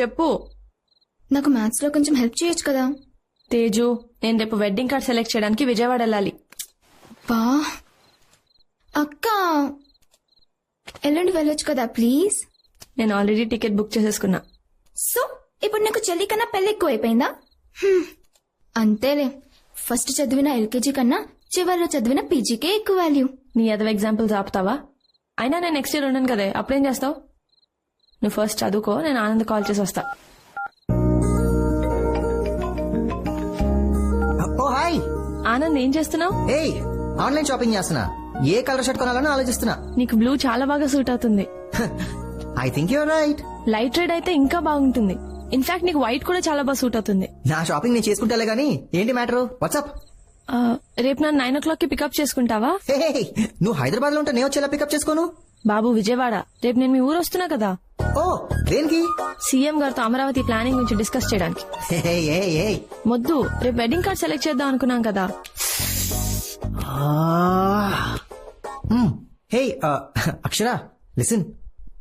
చెప్పు. నాకు మ్యాథ్స్లో కొంచెం హెల్ప్ చేయొచ్చు కదా? తేజు నేను రేపు వెడ్డింగ్ కార్డ్ సెలెక్ట్ చేయడానికి విజయవాడ వెళ్ళాలి. బా. అక్క! ఎల్లుండి వెళ్ళొచ్చు కదా ప్లీజ్ నేను ఆల్రెడీ టికెట్ బుక్ చేసేసుకున్నా. సో ఇప్పుడు నీకు చెల్లి కన్నా పెళ్ళి ఎక్కువ అయిపోయిందా. అంతేలే. ఫస్ట్ చదివిన ఎల్కేజీ కన్నా చివరిలో చదివిన పీజీకే ఎక్కువ వాల్యూ నీ అదవ ఎగ్జాంపుల్స్ ఆపుతావా? అయినా నేను నెక్స్ట్ ఇయర్ ఉన్నాను కదే. అప్పుడేం చేస్తావు? నువ్వు ఫస్ట్ చదువుకో నేను ఆనంద్ కాల్ చేసి వస్తా. ఓ హాయ్ ఆనంద్ ఏం చేస్తున్నావు? ఏయ్ ఆన్లైన్ షాపింగ్ చేస్తున్నా. ఏ కలర్ షర్ట్ కొనాలని ఆలోచిస్తున్నా. నీకు బ్లూ చాలా బాగా సూట్ అవుతుంది. I think you're right light red అయితే ఇంకా బాగుంటుంది. ఇన్ఫాక్ట్ నీకు వైట్ కూడా చాలా బాగా సూట్ అవుతుంది. నా షాపింగ్ నేను చేసుకుంటాలే గానీ ఏంటి మ్యాటర్ వాట్సాప్ ఆ, రేపు నన్ను నైన్ ఓ క్లాక్కి పికప్ చేసుకుంటావా? నువ్వు హైదరాబాద్లో ఉంటే నేను వచ్చేలా పికప్ చేసుకోను? బాబు విజయవాడ రేపు నేను మీ ఊరు వస్తున్నా కదా. ఓ దేనికి? సీఎం గారితో అమరావతి ప్లానింగ్ గురించి డిస్కస్ చేయడానికి. మొద్దు రేపు వెడ్డింగ్ కార్డ్ సెలెక్ట్ చేద్దాం అనుకున్నాం కదా. Hey Akshara listen.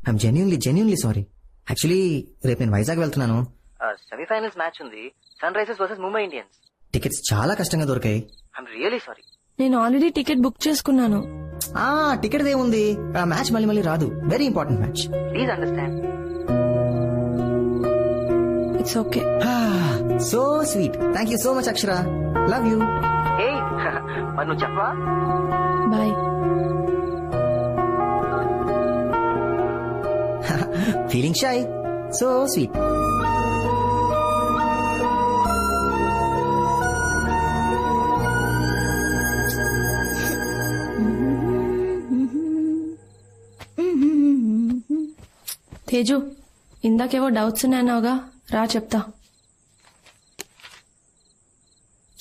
I'm genuinely genuinely sorry actually రేపు నేను వైజాగ్ వెళ్తున్నాను. సెమీఫైనల్స్ మ్యాచ్ ఉంది. Sunrisers versus Mumbai Indians tickets చాలా కష్టంగా దొరికాయి. ఐఎమ్ రియలీ సారీ నేను ఆల్రెడీ టికెట్ బుక్ చేసుకున్నాను. ఆ టికెట్ ఏముంది? ఆ మ్యాచ్ మళ్ళీ మళ్ళీ రాదు. Very important match. Please understand it's okay so sweet thank you so much Akshara love you మరి నువ్వు చెప్పవా? Bye feeling shy so sweet Teju ఇందాకేవో doubts ఉన్నాయన్నావుగా. రా చెప్తా.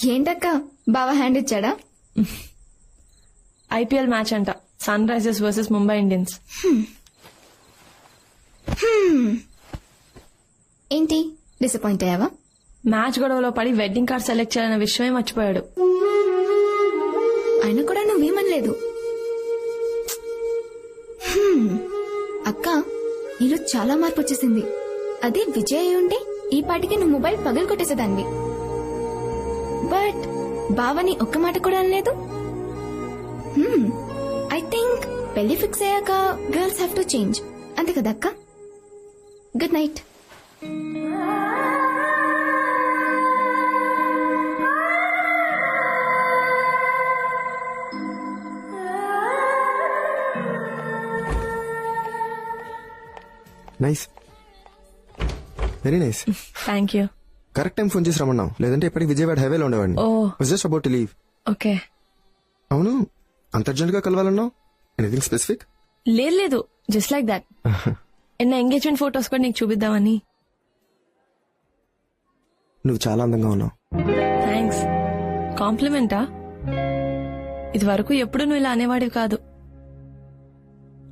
ఏంటక్క? బావ హ్యాండ్ ఇచ్చాడా? ఐపీఎల్ మ్యాచ్ అంట. Sunrisers versus Mumbai Indians. ఏంటి? డిసప్పాయింట్ అయ్యావా? మ్యాచ్ గొడవలో పడి వెడ్డింగ్ కార్డ్ సెలెక్ట్ చేయాలన్న విషయమే మర్చిపోయాడు. అయినా కూడా నువ్వేమనలేదు. నీలో చాలా మార్పు వచ్చేసింది. అదే విజయ్ అయి ఉంటే ఈ పాటికి నువ్వు మొబైల్ పగలు కొట్టేసేదాన్ని బట్ బావని ఒక్క మాట కూడా అనలేదు. ఐ థింక్ పెళ్ళి ఫిక్స్ అయ్యాక గర్ల్స్ హ్యావ్ టు చేంజ్. అంతే కదా అక్క? Good night. Nice very nice thank you correct time phone చేసి రమ్మన్నావు. లేదంటే ఇప్పటికి విజయవాడ హైవేలో ఉండేవాడిని. ఓ. Just about leave okay. అవును? అంత అర్జెంట్గా కలవాలన్నావు? ఎనీథింగ్ స్పెసిఫిక్ లేదు లేదు. జస్ట్ లైక్ దాట్ ఎన్న ఎంగేజ్మెంట్ ఫొటోస్ కూడా నీకు చూపిద్దామని. నువ్వు చాలా అందంగా ఉన్నావు. థ్యాంక్స్ కాంప్లిమెంటా ఇది వరకు ఎప్పుడు నువ్వు ఇలా అనేవాడివి కాదు.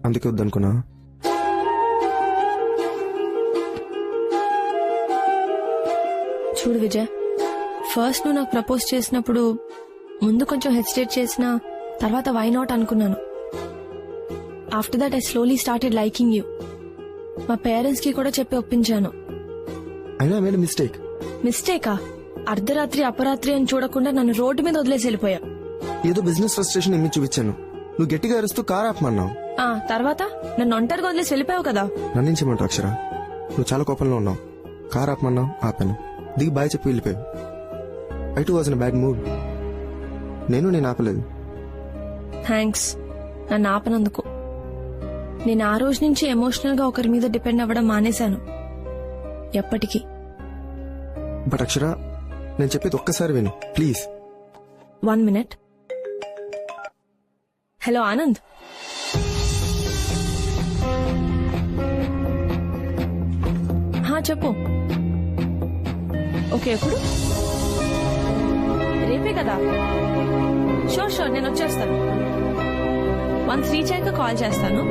అందుకే వద్దనుకున్నా చూడు విజయ్. ఫస్ట్ నువ్వు నాకు ప్రపోజ్ చేసినప్పుడు ముందు కొంచెం హెసిటేట్ చేసిన తర్వాత వై నాట్ అనుకున్నాను. After that I slowly started liking you మా పేరెంట్స్కి కూడా చెప్పి ఒప్పించాను. మిస్టేక్ మిస్టేకా అర్ధరాత్రి అపరాత్రి అని చూడకుండా నన్ను రోడ్డు మీద వదిలేసి వెళ్ళిపోయా? ఏదో బిజినెస్ ఫ్రస్ట్రేషన్ ఇమ్మి చూపించాను. నువ్వు గట్టిగా అరుస్తూ కార్ ఆపమన్నావు. ఆ తర్వాత? నన్ను ఒంటరిగా వదిలేసి వెళ్ళిపోయావు కదా? నన్నించమంటావు అక్షర. నువ్వు చాలా కోపంలో ఉన్నావు. కార్ ఆపమన్నావు ఆపాను. దిగి బాయ్ చెప్పి వెళ్ళిపోయావు. I too was in bad mood నేను నేను ఆపలేదు. థ్యాంక్స్ నన్ను ఆపనందుకు. నేను ఆ రోజు నుంచి ఎమోషనల్గా ఒకరి మీద డిపెండ్ అవ్వడం మానేశాను. ఎప్పటికీ. బట్ అక్షర నేను చెప్పేది ఒక్కసారి విను. Please one minute hello Anand చెప్పు. ఓకే ఎప్పుడు? రేపే కదా. షూర్ షూర్ నేను వచ్చేస్తాను. వన్స్ రీచ్ అయ్యాక కాల్ చేస్తాను.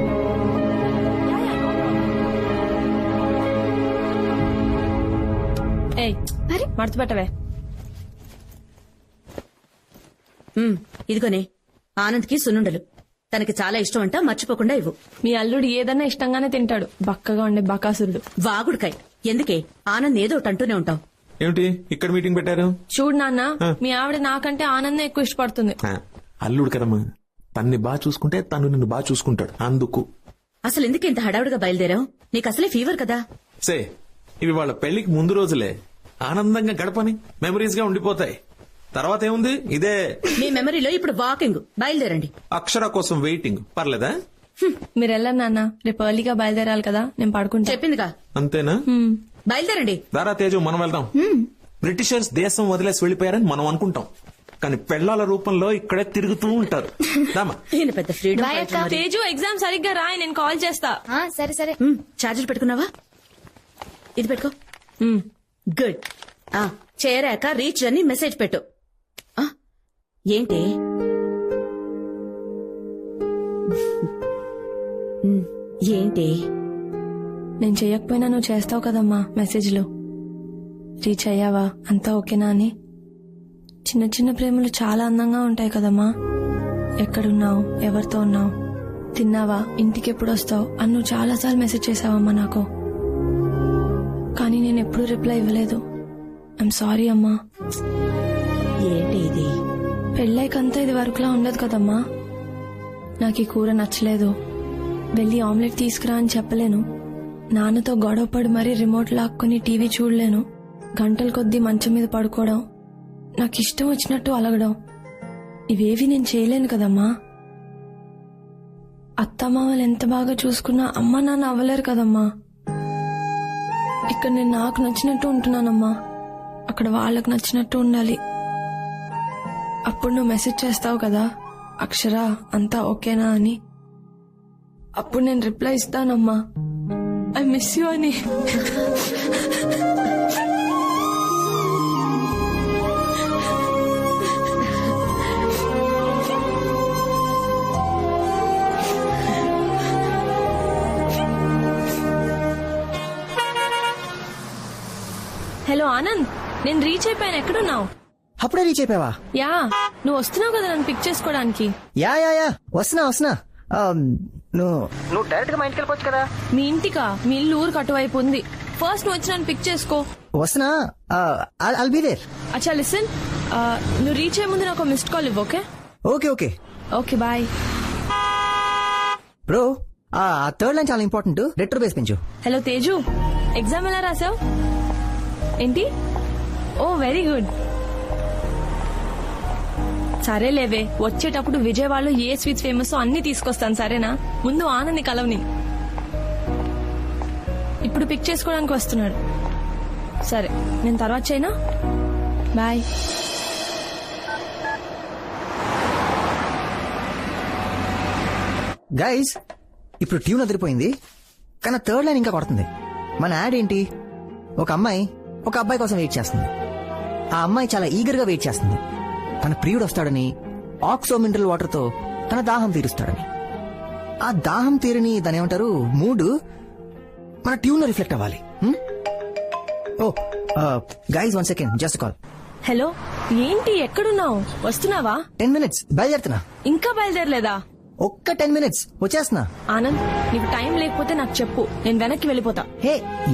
ఏయ్ మడత పెట్టవే ఇదిగోనే ఆనంద్కి సున్నుండలు. తనకి చాలా ఇష్టం అంట మర్చిపోకుండా ఇవ్వు. మీ అల్లుడు ఏదన్నా ఇష్టంగానే తింటాడు. బక్కగా ఉండే బకాసురుడు. వాగుడుకాయ్. ఎందుకే? ఆనంద్ ఏదో ఒకటి అంటూనే ఉంటావు. ఏమిటి? ఇక్కడ మీటింగ్ పెట్టారు? చూడు నాన్న మీ ఆవిడ నాకంటే ఆనందం ఎక్కువ ఇష్టపడుతుంది. అల్లుడు కదమ్మా తన్ని బాగా చూసుకుంటే తను నిన్ను బాగా చూసుకుంటాడు. అందుకు. అసలు ఎందుకు ఇంత హడావుడిగా బయలుదేరావు? నీకు అసలే ఫీవర్ కదా? సే ఇవి వాళ్ళ పెళ్ళికి ముందు రోజులే. ఆనందంగా గడపని మెమరీస్గా ఉండిపోతాయి. తర్వాత ఏముంది? ఇదే. మీ మెమరీలో ఇప్పుడు వాకింగ్ బయలుదేరండి. అక్షర కోసం వెయిటింగ్ పర్లేదా? మీరు వెళ్ళరు నాన్న. రేపు ఎర్లీగా బయలుదేరాలి కదా నేను పడుకుంటా. చెప్పిందిగా? అంతేనా. బయలుదేరండి. దారా తేజు మనం వెళ్దాం. బ్రిటిషర్స్ దేశం వదిలేసి వెళ్ళిపోయారని మనం అనుకుంటాం. కానీ పెళ్ళాల రూపంలో ఇక్కడే తిరుగుతూ ఉంటారు. ఈయన పెద్ద ఫ్రీడమ్ Bye, అక్క. తేజు ఎగ్జామ్ సరిగ్గా రాయి నేను కాల్ చేస్తా. ఆ, సరే సరే. చార్జర్ పెట్టుకున్నావా? ఇది పెట్టుకో. గుడ్. ఆ చేరాక రీచ్ అని మెసేజ్ పెట్టు. ఆ, ఏంటి? ఉమ్, ఏంటి? నేను చెయ్యకపోయినా నువ్వు చేస్తావు కదమ్మా మెసేజ్లు. రీచ్ అయ్యావా? అంతా ఓకేనా అని. చిన్న చిన్న ప్రేమలు చాలా అందంగా ఉంటాయి కదమ్మా. ఎక్కడున్నావు? ఎవరితో ఉన్నావు? తిన్నావా? ఇంటికి ఎప్పుడు వస్తావు? అని నువ్వు చాలాసార్లు మెసేజ్ చేసావమ్మా నాకు. కానీ నేను ఎప్పుడూ రిప్లై ఇవ్వలేదు. ఐఎమ్ సారీ అమ్మా. ఏంటి ఇది? పెళ్ళైకంతా ఇది వరకులా ఉండదు కదమ్మా. నాకు ఈ కూర నచ్చలేదు. వెళ్ళి ఆమ్లెట్ తీసుకురా అని చెప్పలేను. నాన్నతో గొడవపడి మరీ రిమోట్ లాక్కుని టీవీ చూడలేను. గంటల కొద్దీ మంచం మీద పడుకోవడం నాకు ఇష్టం వచ్చినట్టు అలగడం ఇవేవి నేను చేయలేను కదమ్మా. అత్తమామలు ఎంత బాగా చూసుకున్నా అమ్మ నాన్న అవ్వలేరు కదమ్మా. ఇక్కడ నేను నాకు నచ్చినట్టు ఉంటున్నానమ్మా. అక్కడ వాళ్ళకు నచ్చినట్టు ఉండాలి. అప్పుడు నువ్వు మెసేజ్ చేస్తావు కదా అక్షర అంతా ఓకేనా అని. అప్పుడు నేను రిప్లై ఇస్తానమ్మా. ఐ మిస్ యూ అని. హలో ఆనంద్ నేను రీచ్ అయిపోయాను. ఎక్కడున్నావు? అప్పుడే రీచ్ అయిపోయావా? యా నువ్వు వస్తున్నావు కదా నన్ను పిక్ చేసుకోవడానికి. Yeah yeah yeah. వస్తున్నా వస్తున్నా. ఆ, నువ్వు డైరెక్ట్గా మా ఇంటికి వెళ్ళిపోవచ్చు కదా. మీ ఇంటికా? మీ ఇల్లు ఊరికి అటువైపు ఉంది. ఫస్ట్ నువ్వు వచ్చి నన్ను పిక్ చేసుకో. వస్తున్నా? అల్ బీ దేర్ అచ్చా లిసన్ నువ్వు రీచ్ అయ్యే ముందు నాకు మిస్డ్ కాల్ ఇవ్వు okay okay okay okay bye bro ఆ థర్డ్ లైన్ చాలా ఇంపార్టెంట్ రెట్రో బేస్ పెంచు. హలో తేజు ఎగ్జామ్ ఎలా రాసావు? ఏంటి? ఓ వెరీ గుడ్ సరే లేవే వచ్చేటప్పుడు విజయవాడలో ఏ స్వీట్స్ ఫేమస్ అన్ని తీసుకొస్తాను సరేనా? ముందు ఆనంది కలవని. ఇప్పుడు పిక్ చేసుకోవడానికి వస్తున్నాడు. సరే నేను తర్వాత చేయనా? బాయ్ గైస్ ఇప్పుడు ట్యూన్ అదిరిపోయింది. కానీ థర్డ్ లైన్ ఇంకా కొడుతుంది. మన యాడ్ ఏంటి? ఒక అమ్మాయి ఒక అబ్బాయి కోసం వెయిట్ చేస్తుంది. ఆ అమ్మాయి చాలా ఈగర్గా వెయిట్ చేస్తుంది. తన ప్రియుడు వస్తాడని ఆక్సో మినరల్ వాటర్తో తన దాహం తీరుస్తాడని. ఆ దాహం తీరని దాని ఏమంటారు మూడు మన ట్యూన్ రిఫ్లెక్ట్ అవ్వాలి? ఓ guys one second just call hello ఏంటి ఎక్కడున్నావు? వస్తున్నావా? టెన్ మినిట్స్ బయలుదేరుతున్నా. ఇంకా బయలుదేరలేదా? ఒక్క టెన్ మినిట్స్ వచ్చేస్తున్నా. ఆనంద్ నీకు టైం లేకపోతే నాకు చెప్పు నేను వెనక్కి వెళ్ళిపోతా. హే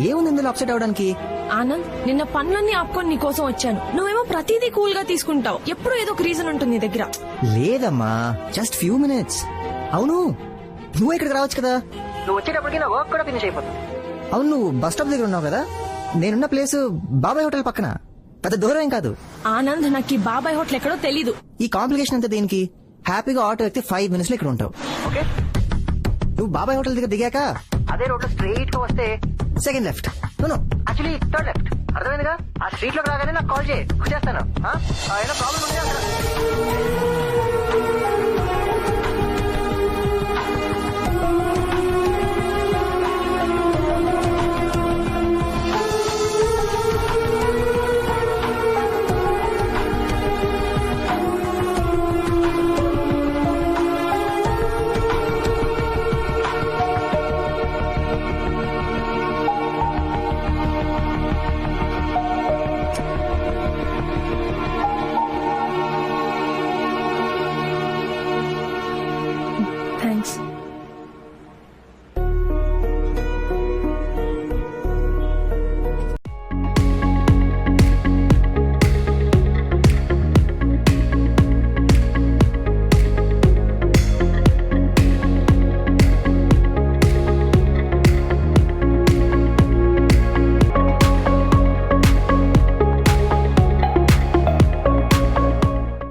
ఏముంది ఇందులో అప్సెట్ అవడానికి? ఆనంద్ నిన్న పనులన్నీ ఆపుకొని నీ కోసం వచ్చాను. నువ్వేమో ప్రతిదీ కూల్గా తీసుకుంటావు. ఎప్పుడు ఏదో ఒక రీజన్ ఉంటుంది నీ దగ్గర. లేదమ్మా జస్ట్ ఫ్యూ మినిట్స్ అవును నువ్వు ఇక్కడికి రావచ్చు కదా. నువ్వు వచ్చేటప్పటికి నా వర్క్ కూడా ఫినిష్ అయిపోతుంది. అవును నువ్వు బస్ స్టాప్ దగ్గర ఉన్నావు కదా. నేనున్న ప్లేస్ బాబాయ్ హోటల్ పక్కన. పెద్ద దూరం ఏం కాదు. ఆనంద్ నాకు ఈ బాబాయ్ హోటల్ ఎక్కడో తెలీదు. ఈ కాంప్లికేషన్ అంతా దేనికి? హ్యాపీగా ఆటో ఎక్కితే ఫైవ్ మినిట్స్లో ఇక్కడ ఉంటావు. ఓకే. నువ్వు బాబాయ్ హోటల్ దగ్గర దిగాక? అదే రోడ్లో స్ట్రైట్గా వస్తే second left. No actually third left అర్థమైందిగా? ఆ స్ట్రీట్లోకి రాగానే నాకు కాల్ చేయి. వచ్చేస్తాను. ఏదో ప్రాబ్లం ఉంటే